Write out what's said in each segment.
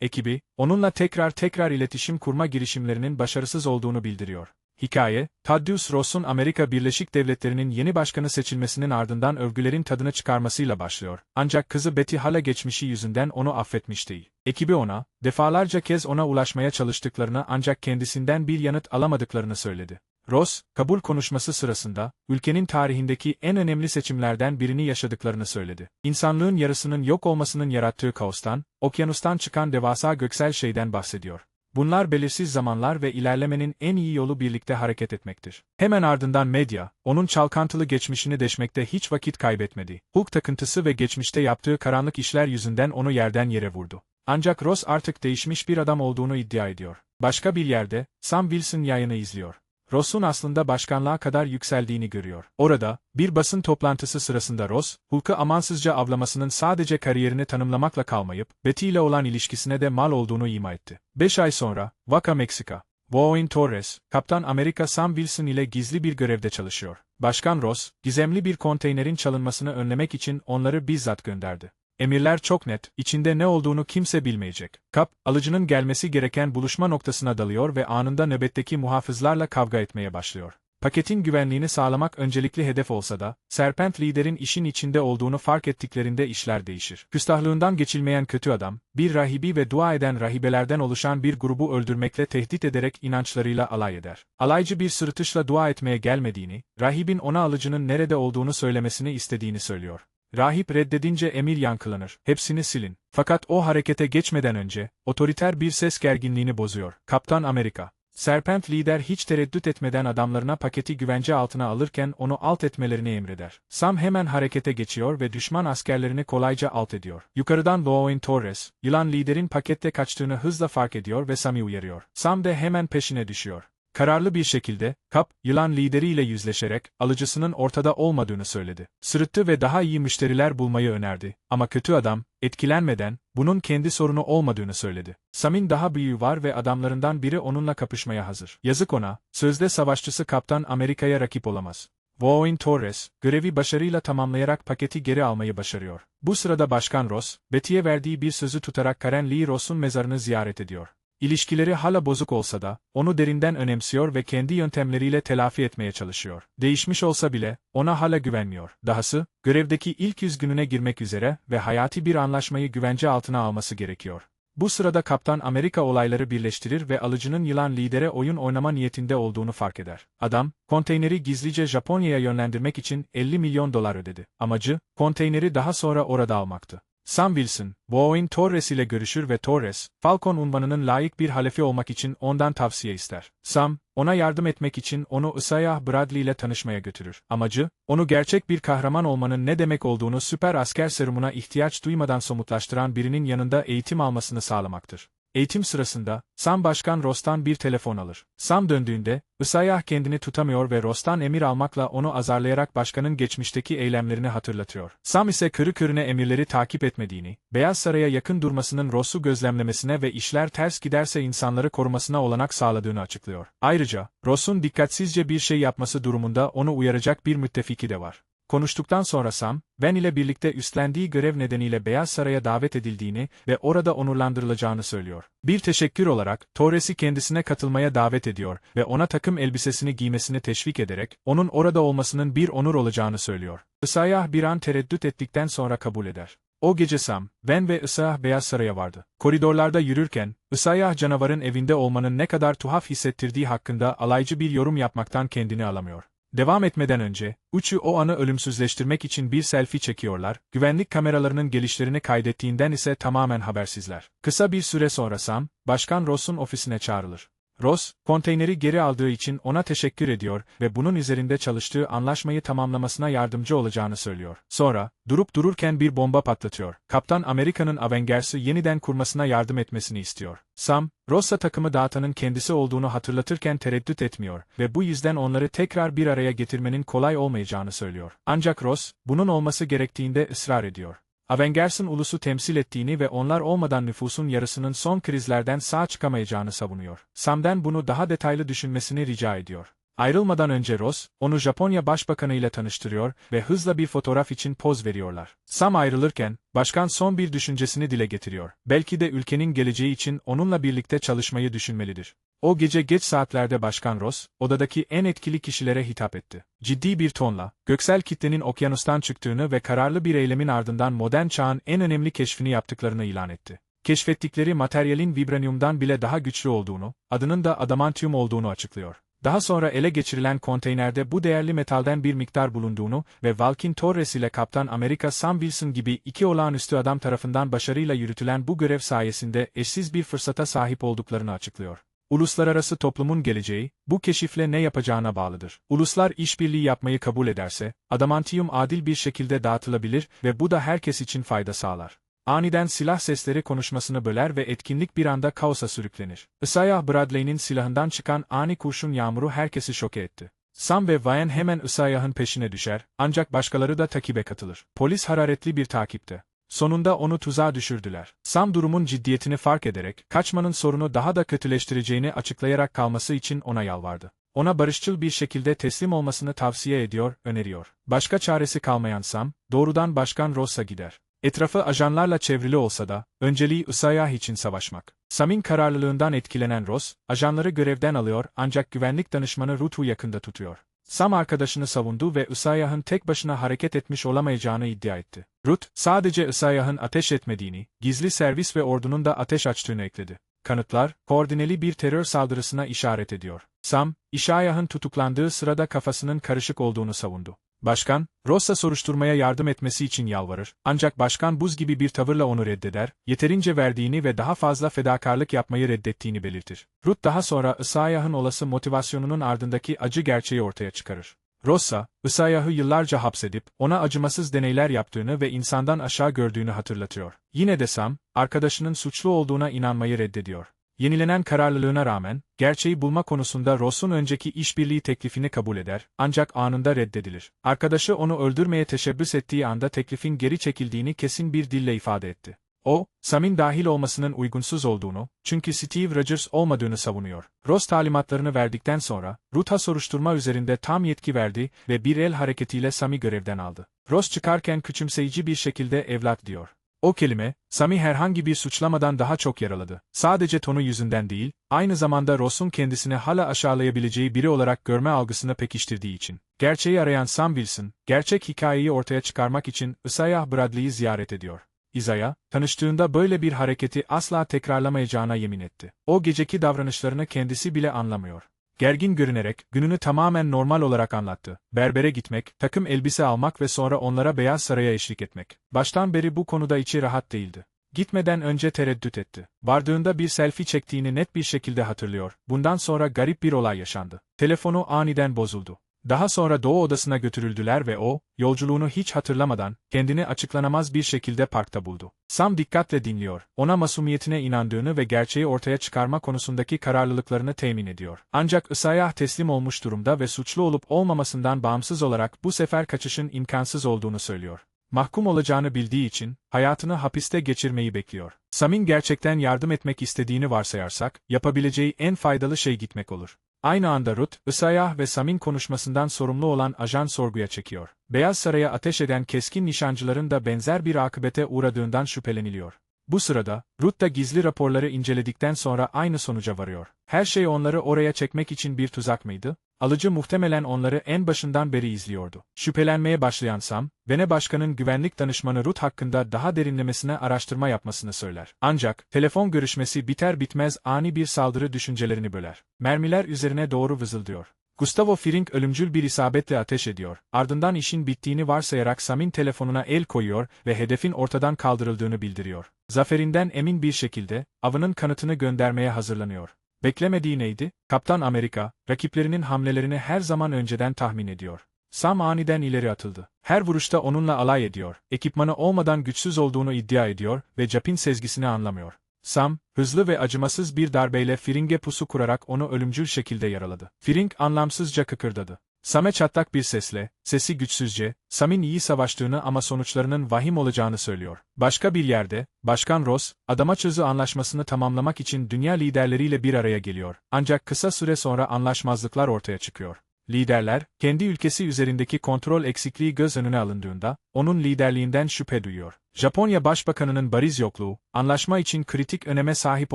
ekibi, onunla tekrar tekrar iletişim kurma girişimlerinin başarısız olduğunu bildiriyor. Hikaye, Thaddeus Ross'un Amerika Birleşik Devletleri'nin yeni başkanı seçilmesinin ardından övgülerin tadını çıkarmasıyla başlıyor. Ancak kızı Betty hala geçmişi yüzünden onu affetmiş değil. Ekibi ona, defalarca kez ona ulaşmaya çalıştıklarını ancak kendisinden bir yanıt alamadıklarını söyledi. Ross, kabul konuşması sırasında, ülkenin tarihindeki en önemli seçimlerden birini yaşadıklarını söyledi. İnsanlığın yarısının yok olmasının yarattığı kaostan, okyanustan çıkan devasa göksel şeyden bahsediyor. Bunlar belirsiz zamanlar ve ilerlemenin en iyi yolu birlikte hareket etmektir. Hemen ardından medya, onun çalkantılı geçmişini deşmekte hiç vakit kaybetmedi. Hulk takıntısı ve geçmişte yaptığı karanlık işler yüzünden onu yerden yere vurdu. Ancak Ross artık değişmiş bir adam olduğunu iddia ediyor. Başka bir yerde, Sam Wilson yayını izliyor. Ross'un aslında başkanlığa kadar yükseldiğini görüyor. Orada, bir basın toplantısı sırasında Ross, Hulk'ı amansızca avlamasının sadece kariyerini tanımlamakla kalmayıp, Betty ile olan ilişkisine de mal olduğunu ima etti. 5 ay sonra, Vaca Meksika, Bowen Torres, Kaptan Amerika Sam Wilson ile gizli bir görevde çalışıyor. Başkan Ross, gizemli bir konteynerin çalınmasını önlemek için onları bizzat gönderdi. Emirler çok net, içinde ne olduğunu kimse bilmeyecek. Kap, alıcının gelmesi gereken buluşma noktasına dalıyor ve anında nöbetteki muhafızlarla kavga etmeye başlıyor. Paketin güvenliğini sağlamak öncelikli hedef olsa da, Serpent liderin işin içinde olduğunu fark ettiklerinde işler değişir. Küstahlığından geçilmeyen kötü adam, bir rahibi ve dua eden rahibelerden oluşan bir grubu öldürmekle tehdit ederek inançlarıyla alay eder. Alaycı bir sırıtışla dua etmeye gelmediğini, rahibin ona alıcının nerede olduğunu söylemesini istediğini söylüyor. Rahip reddedince emir yankılanır. Hepsini silin. Fakat o harekete geçmeden önce, otoriter bir ses gerginliğini bozuyor. Kaptan Amerika. Serpent lider hiç tereddüt etmeden adamlarına paketi güvence altına alırken onu alt etmelerini emreder. Sam hemen harekete geçiyor ve düşman askerlerini kolayca alt ediyor. Yukarıdan Lowen Torres, yılan liderin pakette kaçtığını hızla fark ediyor ve Sam'i uyarıyor. Sam de hemen peşine düşüyor. Kararlı bir şekilde, Kap, yılan lideriyle yüzleşerek, alıcısının ortada olmadığını söyledi. Sırıttı ve daha iyi müşteriler bulmayı önerdi. Ama kötü adam, etkilenmeden, bunun kendi sorunu olmadığını söyledi. Sam'in daha büyüğü var ve adamlarından biri onunla kapışmaya hazır. Yazık ona, sözde savaşçısı Kaptan Amerika'ya rakip olamaz. Wowen Torres, görevi başarıyla tamamlayarak paketi geri almayı başarıyor. Bu sırada Başkan Ross, Betty'ye verdiği bir sözü tutarak Karen Lee Ross'un mezarını ziyaret ediyor. İlişkileri hala bozuk olsa da, onu derinden önemsiyor ve kendi yöntemleriyle telafi etmeye çalışıyor. Değişmiş olsa bile, ona hala güvenmiyor. Dahası, görevdeki ilk yüz gününe girmek üzere ve hayati bir anlaşmayı güvence altına alması gerekiyor. Bu sırada Kaptan Amerika olayları birleştirir ve alıcının yılan lidere oyun oynama niyetinde olduğunu fark eder. Adam, konteyneri gizlice Japonya'ya yönlendirmek için 50 milyon dolar ödedi. Amacı, konteyneri daha sonra orada almaktı. Sam Wilson, Bowen Torres ile görüşür ve Torres, Falcon unvanının layık bir halefi olmak için ondan tavsiye ister. Sam, ona yardım etmek için onu Isaiah Bradley ile tanışmaya götürür. Amacı, onu gerçek bir kahraman olmanın ne demek olduğunu süper asker serumuna ihtiyaç duymadan somutlaştıran birinin yanında eğitim almasını sağlamaktır. Eğitim sırasında, Sam Başkan Ross'tan bir telefon alır. Sam döndüğünde, Isaiah kendini tutamıyor ve Ross'tan emir almakla onu azarlayarak başkanın geçmişteki eylemlerini hatırlatıyor. Sam ise körü körüne emirleri takip etmediğini, Beyaz Saray'a yakın durmasının Ross'u gözlemlemesine ve işler ters giderse insanları korumasına olanak sağladığını açıklıyor. Ayrıca, Ross'un dikkatsizce bir şey yapması durumunda onu uyaracak bir müttefiki de var. Konuştuktan sonra Sam, Van ile birlikte üstlendiği görev nedeniyle Beyaz Saray'a davet edildiğini ve orada onurlandırılacağını söylüyor. Bir teşekkür olarak, Torres'i kendisine katılmaya davet ediyor ve ona takım elbisesini giymesini teşvik ederek, onun orada olmasının bir onur olacağını söylüyor. Isaiah bir an tereddüt ettikten sonra kabul eder. O gece Sam, Van ve Isaiah Beyaz Saray'a vardı. Koridorlarda yürürken, Isaiah canavarın evinde olmanın ne kadar tuhaf hissettirdiği hakkında alaycı bir yorum yapmaktan kendini alamıyor. Devam etmeden önce, Uçu o anı ölümsüzleştirmek için bir selfie çekiyorlar, güvenlik kameralarının gelişlerini kaydettiğinden ise tamamen habersizler. Kısa bir süre sonra Sam, Başkan Ross'un ofisine çağrılır. Ross, konteyneri geri aldığı için ona teşekkür ediyor ve bunun üzerinde çalıştığı anlaşmayı tamamlamasına yardımcı olacağını söylüyor. Sonra, durup dururken bir bomba patlatıyor. Kaptan Amerika'nın Avengers'ı yeniden kurmasına yardım etmesini istiyor. Sam, Ross'a takımı dağıtanın kendisi olduğunu hatırlatırken tereddüt etmiyor ve bu yüzden onları tekrar bir araya getirmenin kolay olmayacağını söylüyor. Ancak Ross, bunun olması gerektiğinde ısrar ediyor. Avengers'ın ulusu temsil ettiğini ve onlar olmadan nüfusun yarısının son krizlerden sağ çıkamayacağını savunuyor. Sam'den bunu daha detaylı düşünmesini rica ediyor. Ayrılmadan önce Ross, onu Japonya Başbakanı ile tanıştırıyor ve hızla bir fotoğraf için poz veriyorlar. Sam ayrılırken, başkan son bir düşüncesini dile getiriyor. Belki de ülkenin geleceği için onunla birlikte çalışmayı düşünmelidir. O gece geç saatlerde Başkan Ross, odadaki en etkili kişilere hitap etti. Ciddi bir tonla, göksel kitlenin okyanustan çıktığını ve kararlı bir eylemin ardından modern çağın en önemli keşfini yaptıklarını ilan etti. Keşfettikleri materyalin vibranyumdan bile daha güçlü olduğunu, adının da adamantium olduğunu açıklıyor. Daha sonra ele geçirilen konteynerde bu değerli metalden bir miktar bulunduğunu ve Valkin Torres ile Kaptan Amerika Sam Wilson gibi iki olağanüstü adam tarafından başarıyla yürütülen bu görev sayesinde eşsiz bir fırsata sahip olduklarını açıklıyor. Uluslararası toplumun geleceği, bu keşifle ne yapacağına bağlıdır. Uluslar işbirliği yapmayı kabul ederse, adamantium adil bir şekilde dağıtılabilir ve bu da herkes için fayda sağlar. Aniden silah sesleri konuşmasını böler ve etkinlik bir anda kaosa sürüklenir. Isaiah Bradley'nin silahından çıkan ani kurşun yağmuru herkesi şoke etti. Sam ve Ryan hemen Isaiah'ın peşine düşer, ancak başkaları da takibe katılır. Polis hararetli bir takipte. Sonunda onu tuzağa düşürdüler. Sam durumun ciddiyetini fark ederek, kaçmanın sorunu daha da kötüleştireceğini açıklayarak kalması için ona yalvardı. Ona barışçıl bir şekilde teslim olmasını tavsiye ediyor, öneriyor. Başka çaresi kalmayan Sam, doğrudan Başkan Ross'a gider. Etrafı ajanlarla çevrili olsa da, önceliği Isaiah için savaşmak. Sam'in kararlılığından etkilenen Ross, ajanları görevden alıyor ancak güvenlik danışmanı Ruth'u yakında tutuyor. Sam arkadaşını savundu ve Isaiah'ın tek başına hareket etmiş olamayacağını iddia etti. Ruth, sadece Isaiah'ın ateş etmediğini, gizli servis ve ordunun da ateş açtığını ekledi. Kanıtlar, koordineli bir terör saldırısına işaret ediyor. Sam, Isaiah'ın tutuklandığı sırada kafasının karışık olduğunu savundu. Başkan, Ross'a soruşturmaya yardım etmesi için yalvarır, ancak başkan buz gibi bir tavırla onu reddeder, yeterince verdiğini ve daha fazla fedakarlık yapmayı reddettiğini belirtir. Ruth daha sonra Isaiah'ın olası motivasyonunun ardındaki acı gerçeği ortaya çıkarır. Rossa, Isaiah'ı yıllarca hapsedip, ona acımasız deneyler yaptığını ve insandan aşağı gördüğünü hatırlatıyor. Yine de Sam, arkadaşının suçlu olduğuna inanmayı reddediyor. Yenilenen kararlılığına rağmen, gerçeği bulma konusunda Ross'un önceki işbirliği teklifini kabul eder, ancak anında reddedilir. Arkadaşı onu öldürmeye teşebbüs ettiği anda teklifin geri çekildiğini kesin bir dille ifade etti. O, Sam'in dahil olmasının uygunsuz olduğunu, çünkü Steve Rogers olmadığını savunuyor. Ross talimatlarını verdikten sonra, Ruth'a soruşturma üzerinde tam yetki verdi ve bir el hareketiyle Sam'i görevden aldı. Ross çıkarken küçümseyici bir şekilde evlat diyor. O kelime, Sami herhangi bir suçlamadan daha çok yaraladı. Sadece tonu yüzünden değil, aynı zamanda Ross'un kendisini hala aşağılayabileceği biri olarak görme algısını pekiştirdiği için. Gerçeği arayan Sam Wilson, gerçek hikayeyi ortaya çıkarmak için Isaiah Bradley'i ziyaret ediyor. Isaiah, tanıştığında böyle bir hareketi asla tekrarlamayacağına yemin etti. O geceki davranışlarını kendisi bile anlamıyor. Gergin görünerek, gününü tamamen normal olarak anlattı. Berbere gitmek, takım elbise almak ve sonra onlara Beyaz Saray'a eşlik etmek. Baştan beri bu konuda içi rahat değildi. Gitmeden önce tereddüt etti. Vardığında bir selfie çektiğini net bir şekilde hatırlıyor. Bundan sonra garip bir olay yaşandı. Telefonu aniden bozuldu. Daha sonra Doğu odasına götürüldüler ve o, yolculuğunu hiç hatırlamadan, kendini açıklanamaz bir şekilde parkta buldu. Sam dikkatle dinliyor, ona masumiyetine inandığını ve gerçeği ortaya çıkarma konusundaki kararlılıklarını temin ediyor. Ancak Isaiah teslim olmuş durumda ve suçlu olup olmamasından bağımsız olarak bu sefer kaçışın imkansız olduğunu söylüyor. Mahkum olacağını bildiği için, hayatını hapiste geçirmeyi bekliyor. Sam'in gerçekten yardım etmek istediğini varsayarsak, yapabileceği en faydalı şey gitmek olur. Aynı anda Ruth, Isaiah ve Sam'in konuşmasından sorumlu olan ajan sorguya çekiyor. Beyaz Saray'a ateş eden keskin nişancıların da benzer bir akıbete uğradığından şüpheleniliyor. Bu sırada, Ruth da gizli raporları inceledikten sonra aynı sonuca varıyor. Her şey onları oraya çekmek için bir tuzak mıydı? Alıcı muhtemelen onları en başından beri izliyordu. Şüphelenmeye başlayan Sam, Vene Başkan'ın güvenlik danışmanı Ruth hakkında daha derinlemesine araştırma yapmasını söyler. Ancak, telefon görüşmesi biter bitmez ani bir saldırı düşüncelerini böler. Mermiler üzerine doğru vızıldıyor. Gustavo Fring ölümcül bir isabetle ateş ediyor. Ardından işin bittiğini varsayarak Sam'in telefonuna el koyuyor ve hedefin ortadan kaldırıldığını bildiriyor. Zaferinden emin bir şekilde, avının kanıtını göndermeye hazırlanıyor. Beklemediği neydi? Kaptan Amerika, rakiplerinin hamlelerini her zaman önceden tahmin ediyor. Sam aniden ileri atıldı. Her vuruşta onunla alay ediyor, ekipmanı olmadan güçsüz olduğunu iddia ediyor ve Japin sezgisini anlamıyor. Sam, hızlı ve acımasız bir darbeyle Firing'e pusu kurarak onu ölümcül şekilde yaraladı. Firing anlamsızca kıkırdadı. Sam'e çatlak bir sesle, sesi güçsüzce, Sam'in iyi savaştığını ama sonuçlarının vahim olacağını söylüyor. Başka bir yerde, Başkan Ross, Adama Çözü anlaşmasını tamamlamak için dünya liderleriyle bir araya geliyor. Ancak kısa süre sonra anlaşmazlıklar ortaya çıkıyor. liderler, kendi ülkesi üzerindeki kontrol eksikliği göz önüne alındığında, onun liderliğinden şüphe duyuyor. Japonya Başbakanının bariz yokluğu, anlaşma için kritik öneme sahip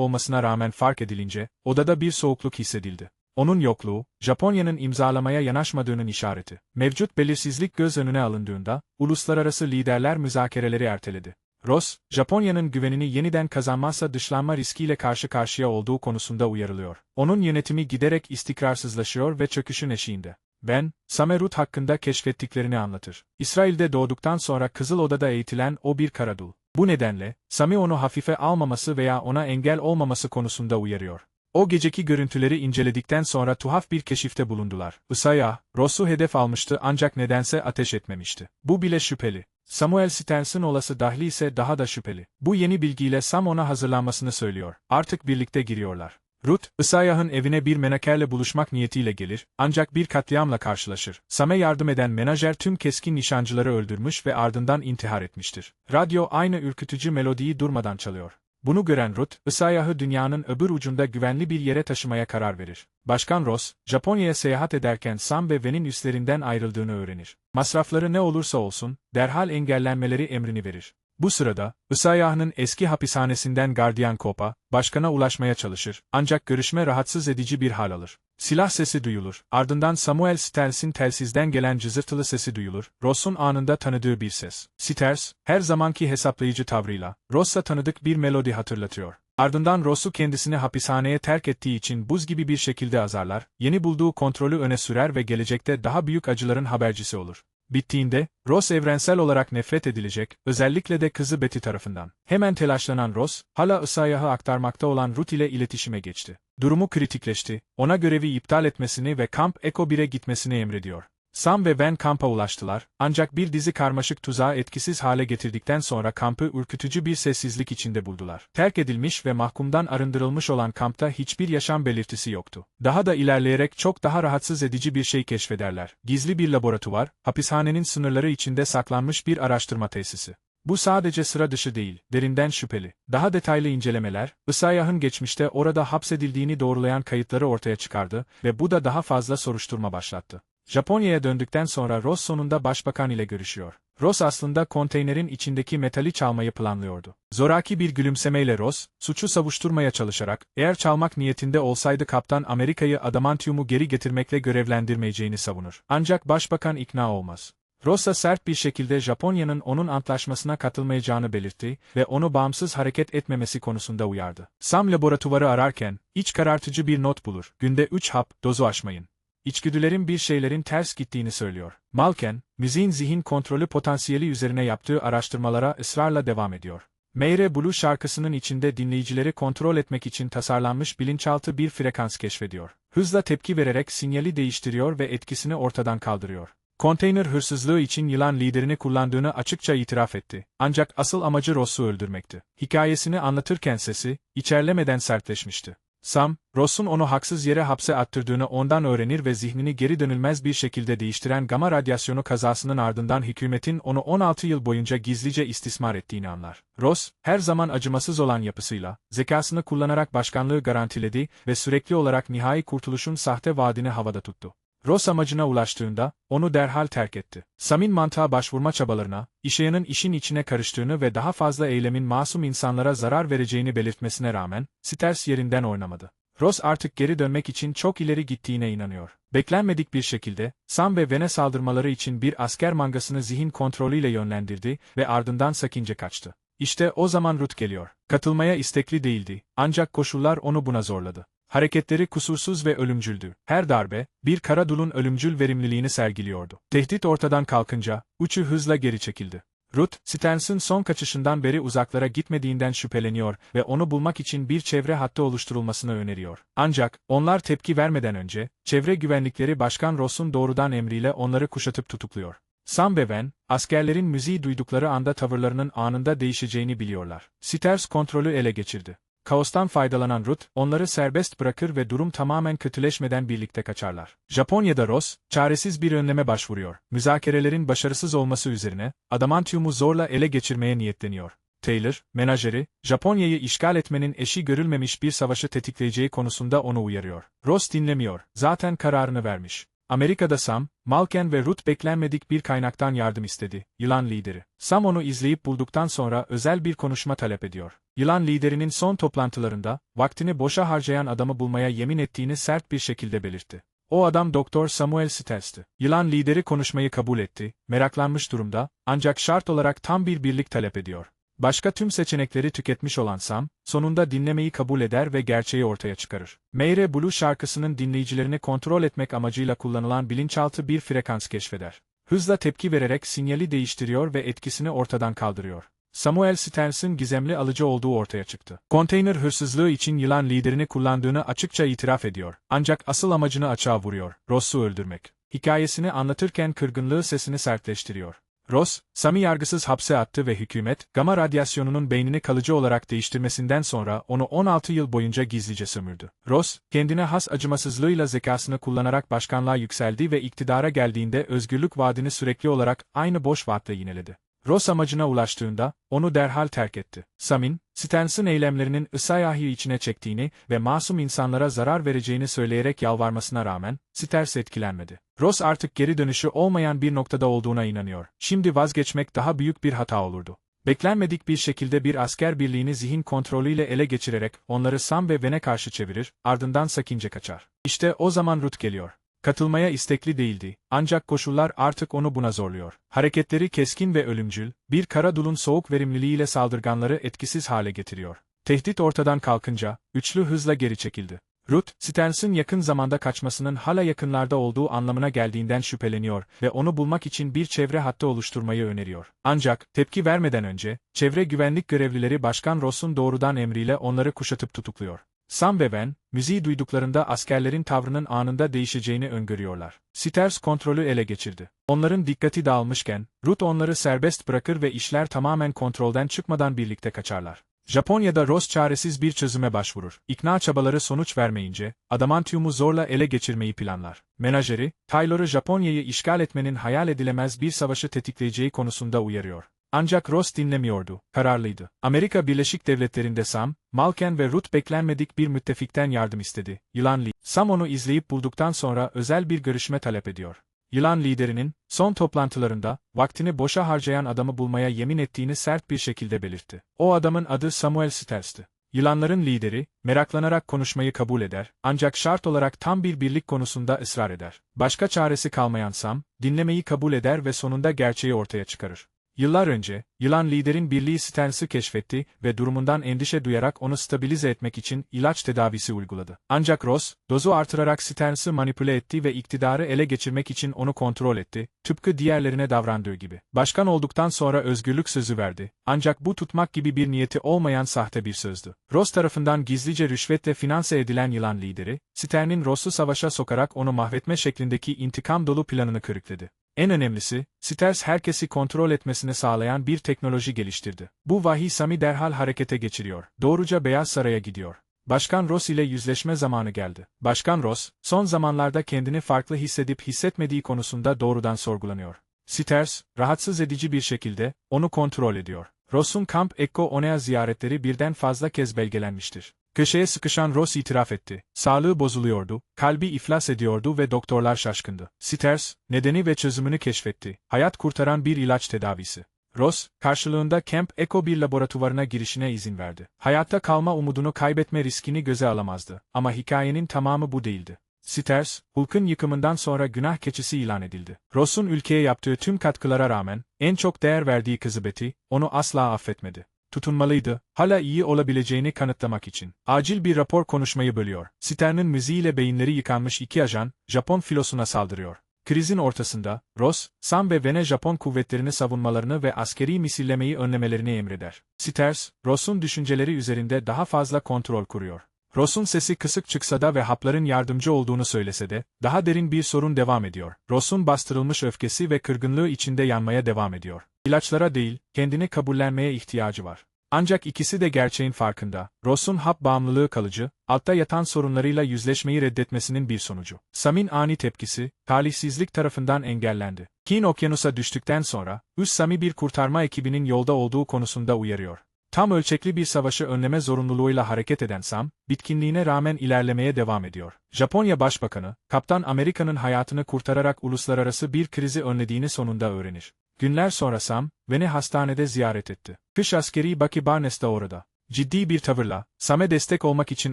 olmasına rağmen fark edilince, odada bir soğukluk hissedildi. Onun yokluğu, Japonya'nın imzalamaya yanaşmadığının işareti. Mevcut belirsizlik göz önüne alındığında, uluslararası liderler müzakereleri erteledi. Ross, Japonya'nın güvenini yeniden kazanmazsa dışlanma riskiyle karşı karşıya olduğu konusunda uyarılıyor. Onun yönetimi giderek istikrarsızlaşıyor ve çöküşün eşiğinde. Ben, Samerut hakkında keşfettiklerini anlatır. İsrail'de doğduktan sonra Kızıl Oda'da eğitilen o bir karadul. Bu nedenle, Sami onu hafife almaması veya ona engel olmaması konusunda uyarıyor. O geceki görüntüleri inceledikten sonra tuhaf bir keşifte bulundular. Isaiah, Ross'u hedef almıştı ancak nedense ateş etmemişti. Bu bile şüpheli. Samuel Sterns'ın olası dahli ise daha da şüpheli. Bu yeni bilgiyle Sam ona hazırlanmasını söylüyor. Artık birlikte giriyorlar. Ruth, Isaiah'ın evine bir menakerle buluşmak niyetiyle gelir, ancak bir katliamla karşılaşır. Sam'e yardım eden menajer tüm keskin nişancıları öldürmüş ve ardından intihar etmiştir. Radyo aynı ürkütücü melodiyi durmadan çalıyor. Bunu gören Ruth, Isaiah'ı dünyanın öbür ucunda güvenli bir yere taşımaya karar verir. Başkan Ross, Japonya'ya seyahat ederken Sam ve Ven'in üstlerinden ayrıldığını öğrenir. Masrafları ne olursa olsun, derhal engellenmeleri emrini verir. Bu sırada, Isaiah'ın eski hapishanesinden gardiyan Kopa, başkana ulaşmaya çalışır, ancak görüşme rahatsız edici bir hal alır. Silah sesi duyulur, ardından Samuel Sters'in telsizden gelen cızırtılı sesi duyulur, Ross'un anında tanıdığı bir ses. Sters, her zamanki hesaplayıcı tavrıyla, Ross'a tanıdık bir melodi hatırlatıyor. Ardından Ross'u kendisini hapishaneye terk ettiği için buz gibi bir şekilde azarlar, yeni bulduğu kontrolü öne sürer ve gelecekte daha büyük acıların habercisi olur. Bittiğinde, Ross evrensel olarak nefret edilecek, özellikle de kızı Betty tarafından. Hemen telaşlanan Ross, hala Isaiah'ı aktarmakta olan Ruth ile iletişime geçti. Durumu kritikleşti, ona görevi iptal etmesini ve Kamp Echo 1'e gitmesini emrediyor. Sam ve Ben kampa ulaştılar, ancak bir dizi karmaşık tuzağı etkisiz hale getirdikten sonra kampı ürkütücü bir sessizlik içinde buldular. Terk edilmiş ve mahkumdan arındırılmış olan kampta hiçbir yaşam belirtisi yoktu. Daha da ilerleyerek çok daha rahatsız edici bir şey keşfederler. Gizli bir laboratuvar, hapishanenin sınırları içinde saklanmış bir araştırma tesisi. Bu sadece sıra dışı değil, derinden şüpheli. Daha detaylı incelemeler, Isaiah'ın geçmişte orada hapsedildiğini doğrulayan kayıtları ortaya çıkardı ve bu da daha fazla soruşturma başlattı. Japonya'ya döndükten sonra Ross sonunda başbakan ile görüşüyor. Ross aslında konteynerin içindeki metali çalmayı planlıyordu. Zoraki bir gülümsemeyle Ross, suçu savuşturmaya çalışarak, eğer çalmak niyetinde olsaydı kaptan Amerika'yı adamantiumu geri getirmekle görevlendirmeyeceğini savunur. Ancak başbakan ikna olmaz. Ross'a sert bir şekilde Japonya'nın onun antlaşmasına katılmayacağını belirtti ve onu bağımsız hareket etmemesi konusunda uyardı. Sam laboratuvarı ararken, iç karartıcı bir not bulur. Günde 3 hap, dozu aşmayın. İçgüdülerin bir şeylerin ters gittiğini söylüyor. Malken, müziğin zihin kontrolü potansiyeli üzerine yaptığı araştırmalara ısrarla devam ediyor. Meyre Blue şarkısının içinde dinleyicileri kontrol etmek için tasarlanmış bilinçaltı bir frekans keşfediyor. Hızla tepki vererek sinyali değiştiriyor ve etkisini ortadan kaldırıyor. Konteyner hırsızlığı için yılan liderini kullandığını açıkça itiraf etti. Ancak asıl amacı Ross'u öldürmekti. Hikayesini anlatırken sesi, içerlemeden sertleşmişti. Sam, Ross'un onu haksız yere hapse attırdığını ondan öğrenir ve zihnini geri dönülmez bir şekilde değiştiren gama radyasyonu kazasının ardından hükümetin onu 16 yıl boyunca gizlice istismar ettiğini anlar. Ross, her zaman acımasız olan yapısıyla, zekasını kullanarak başkanlığı garantiledi ve sürekli olarak nihai kurtuluşun sahte vaadini havada tuttu. Ross amacına ulaştığında, onu derhal terk etti. Sam'in mantığa başvurma çabalarına, İşeyan'ın işin içine karıştığını ve daha fazla eylemin masum insanlara zarar vereceğini belirtmesine rağmen, Sters yerinden oynamadı. Ross artık geri dönmek için çok ileri gittiğine inanıyor. Beklenmedik bir şekilde, Sam ve Vene saldırmaları için bir asker mangasını zihin kontrolüyle yönlendirdi ve ardından sakince kaçtı. İşte o zaman Ruth geliyor. Katılmaya istekli değildi, ancak koşullar onu buna zorladı. Hareketleri kusursuz ve ölümcüldü. Her darbe, bir Karadul'un ölümcül verimliliğini sergiliyordu. Tehdit ortadan kalkınca, uçu hızla geri çekildi. Ruth, Stens'ın son kaçışından beri uzaklara gitmediğinden şüpheleniyor ve onu bulmak için bir çevre hattı oluşturulmasını öneriyor. Ancak, onlar tepki vermeden önce, çevre güvenlikleri Başkan Ross'un doğrudan emriyle onları kuşatıp tutukluyor. Sam ve askerlerin müziği duydukları anda tavırlarının anında değişeceğini biliyorlar. Sters kontrolü ele geçirdi. Kaostan faydalanan Ruth, onları serbest bırakır ve durum tamamen kötüleşmeden birlikte kaçarlar. Japonya'da Ross, çaresiz bir önleme başvuruyor. Müzakerelerin başarısız olması üzerine, adamantiumu zorla ele geçirmeye niyetleniyor. Taylor, menajeri, Japonya'yı işgal etmenin eşi görülmemiş bir savaşı tetikleyeceği konusunda onu uyarıyor. Ross dinlemiyor, zaten kararını vermiş. Amerika'da Sam, Malken ve Ruth beklenmedik bir kaynaktan yardım istedi, yılan lideri. Sam onu izleyip bulduktan sonra özel bir konuşma talep ediyor. Yılan liderinin son toplantılarında, vaktini boşa harcayan adamı bulmaya yemin ettiğini sert bir şekilde belirtti. O adam Doktor Samuel Stels'ti. Yılan lideri konuşmayı kabul etti, meraklanmış durumda, ancak şart olarak tam bir birlik talep ediyor. Başka tüm seçenekleri tüketmiş olan Sam, sonunda dinlemeyi kabul eder ve gerçeği ortaya çıkarır. Meyre Blue şarkısının dinleyicilerini kontrol etmek amacıyla kullanılan bilinçaltı bir frekans keşfeder. Hızla tepki vererek sinyali değiştiriyor ve etkisini ortadan kaldırıyor. Samuel Stels'in gizemli alıcı olduğu ortaya çıktı. Konteyner hırsızlığı için yılan liderini kullandığını açıkça itiraf ediyor. Ancak asıl amacını açığa vuruyor, Ross'u öldürmek. Hikayesini anlatırken kırgınlığı sesini sertleştiriyor. Ross, Sam'i yargısız hapse attı ve hükümet, gama radyasyonunun beynini kalıcı olarak değiştirmesinden sonra onu 16 yıl boyunca gizlice sömürdü. Ross, kendine has acımasızlığıyla zekasını kullanarak başkanlığa yükseldi ve iktidara geldiğinde özgürlük vaadini sürekli olarak aynı boş vaatle yineledi. Ross amacına ulaştığında, onu derhal terk etti. Sam'in, Stens'in eylemlerinin Isayah'ı içine çektiğini ve masum insanlara zarar vereceğini söyleyerek yalvarmasına rağmen, Sters etkilenmedi. Ross artık geri dönüşü olmayan bir noktada olduğuna inanıyor. Şimdi vazgeçmek daha büyük bir hata olurdu. Beklenmedik bir şekilde bir asker birliğini zihin kontrolüyle ele geçirerek onları Sam ve Ven'e karşı çevirir, ardından sakince kaçar. İşte o zaman Ruth geliyor. Katılmaya istekli değildi, ancak koşullar artık onu buna zorluyor. Hareketleri keskin ve ölümcül, bir kara dulun soğuk verimliliğiyle saldırganları etkisiz hale getiriyor. Tehdit ortadan kalkınca, üçlü hızla geri çekildi. Ruth, Stens'in yakın zamanda kaçmasının hala yakınlarda olduğu anlamına geldiğinden şüpheleniyor ve onu bulmak için bir çevre hattı oluşturmayı öneriyor. Ancak, tepki vermeden önce, çevre güvenlik görevlileri Başkan Ross'un doğrudan emriyle onları kuşatıp tutukluyor. Sam ve Ben, müziği duyduklarında askerlerin tavrının anında değişeceğini öngörüyorlar. Sters kontrolü ele geçirdi. Onların dikkati dağılmışken, Ruth onları serbest bırakır ve işler tamamen kontrolden çıkmadan birlikte kaçarlar. Japonya'da Ross çaresiz bir çözüme başvurur. İkna çabaları sonuç vermeyince, adamantiumu zorla ele geçirmeyi planlar. Menajeri, Taylor'ı Japonya'yı işgal etmenin hayal edilemez bir savaşı tetikleyeceği konusunda uyarıyor. Ancak Ross dinlemiyordu, kararlıydı. Amerika Birleşik Devletleri'nde Sam, Malken ve Ruth beklenmedik bir müttefikten yardım istedi. Yılan Lee. Sam onu izleyip bulduktan sonra özel bir görüşme talep ediyor. Yılan liderinin, son toplantılarında, vaktini boşa harcayan adamı bulmaya yemin ettiğini sert bir şekilde belirtti. O adamın adı Samuel Sters'ti. Yılanların lideri, meraklanarak konuşmayı kabul eder, ancak şart olarak tam bir birlik konusunda ısrar eder. Başka çaresi kalmayan Sam, dinlemeyi kabul eder ve sonunda gerçeği ortaya çıkarır. Yıllar önce, yılan liderin birliği Stens'i keşfetti ve durumundan endişe duyarak onu stabilize etmek için ilaç tedavisi uyguladı. Ancak Ross, dozu artırarak Stens'i manipüle etti ve iktidarı ele geçirmek için onu kontrol etti, tıpkı diğerlerine davrandığı gibi. Başkan olduktan sonra özgürlük sözü verdi, ancak bu tutmak gibi bir niyeti olmayan sahte bir sözdü. Ross tarafından gizlice rüşvetle finanse edilen yılan lideri, Stern'in Ross'u savaşa sokarak onu mahvetme şeklindeki intikam dolu planını kırıkladı. En önemlisi, Sters herkesi kontrol etmesini sağlayan bir teknoloji geliştirdi. Bu vahiy Sami derhal harekete geçiriyor. Doğruca Beyaz Saray'a gidiyor. Başkan Ross ile yüzleşme zamanı geldi. Başkan Ross, son zamanlarda kendini farklı hissedip hissetmediği konusunda doğrudan sorgulanıyor. Sters, rahatsız edici bir şekilde, onu kontrol ediyor. Ross'un Camp Echo Onea ziyaretleri birden fazla kez belgelenmiştir. Köşeye sıkışan Ross itiraf etti. Sağlığı bozuluyordu, kalbi iflas ediyordu ve doktorlar şaşkındı. Sters, nedeni ve çözümünü keşfetti. Hayat kurtaran bir ilaç tedavisi. Ross, karşılığında Camp Echo bir laboratuvarına girişine izin verdi. Hayatta kalma umudunu kaybetme riskini göze alamazdı. Ama hikayenin tamamı bu değildi. Sters, Hulk'un yıkımından sonra günah keçisi ilan edildi. Ross'un ülkeye yaptığı tüm katkılara rağmen, en çok değer verdiği kızı Betty, onu asla affetmedi tutunmalıydı, hala iyi olabileceğini kanıtlamak için. Acil bir rapor konuşmayı bölüyor. Stern'ın müziğiyle beyinleri yıkanmış iki ajan, Japon filosuna saldırıyor. Krizin ortasında, Ross, Sam ve Vene Japon kuvvetlerini savunmalarını ve askeri misillemeyi önlemelerini emreder. Sters, Ross'un düşünceleri üzerinde daha fazla kontrol kuruyor. Ross'un sesi kısık çıksa da ve hapların yardımcı olduğunu söylese de, daha derin bir sorun devam ediyor. Ross'un bastırılmış öfkesi ve kırgınlığı içinde yanmaya devam ediyor. İlaçlara değil, kendini kabullenmeye ihtiyacı var. Ancak ikisi de gerçeğin farkında. Ross'un hap bağımlılığı kalıcı, altta yatan sorunlarıyla yüzleşmeyi reddetmesinin bir sonucu. Sam'in ani tepkisi, talihsizlik tarafından engellendi. Keen okyanusa düştükten sonra, Üst Sami bir kurtarma ekibinin yolda olduğu konusunda uyarıyor. Tam ölçekli bir savaşı önleme zorunluluğuyla hareket eden Sam, bitkinliğine rağmen ilerlemeye devam ediyor. Japonya Başbakanı, Kaptan Amerika'nın hayatını kurtararak uluslararası bir krizi önlediğini sonunda öğrenir. Günler sonra Sam, beni hastanede ziyaret etti. Kış askeri Bucky Barnes de orada. Ciddi bir tavırla, Sam'e destek olmak için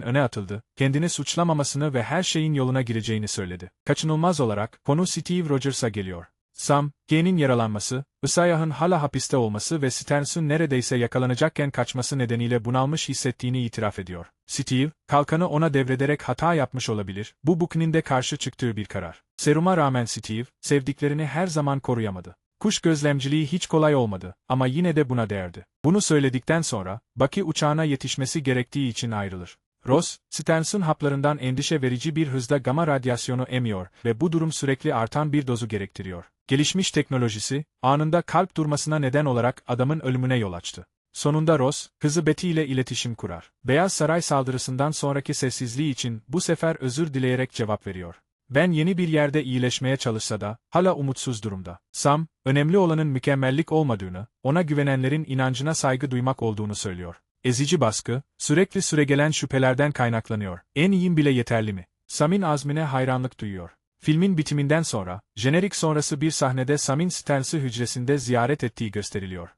öne atıldı, kendini suçlamamasını ve her şeyin yoluna gireceğini söyledi. Kaçınılmaz olarak, konu Steve Rogers'a geliyor. Sam, G'nin yaralanması, Isaiah'ın hala hapiste olması ve Stearns'ın neredeyse yakalanacakken kaçması nedeniyle bunalmış hissettiğini itiraf ediyor. Steve, kalkanı ona devrederek hata yapmış olabilir, bu Bucky'nin de karşı çıktığı bir karar. Seruma rağmen Steve, sevdiklerini her zaman koruyamadı. Kuş gözlemciliği hiç kolay olmadı ama yine de buna değerdi. Bunu söyledikten sonra, Bucky uçağına yetişmesi gerektiği için ayrılır. Ross, Stearns'ın haplarından endişe verici bir hızda gama radyasyonu emiyor ve bu durum sürekli artan bir dozu gerektiriyor. Gelişmiş teknolojisi, anında kalp durmasına neden olarak adamın ölümüne yol açtı. Sonunda Ross, kızı Betty ile iletişim kurar. Beyaz Saray saldırısından sonraki sessizliği için bu sefer özür dileyerek cevap veriyor. Ben yeni bir yerde iyileşmeye çalışsa da, hala umutsuz durumda. Sam, önemli olanın mükemmellik olmadığını, ona güvenenlerin inancına saygı duymak olduğunu söylüyor. Ezici baskı, sürekli süregelen şüphelerden kaynaklanıyor. En iyim bile yeterli mi? Sam'in azmine hayranlık duyuyor. Filmin bitiminden sonra, jenerik sonrası bir sahnede Sam'in Stearns'ı hücresinde ziyaret ettiği gösteriliyor.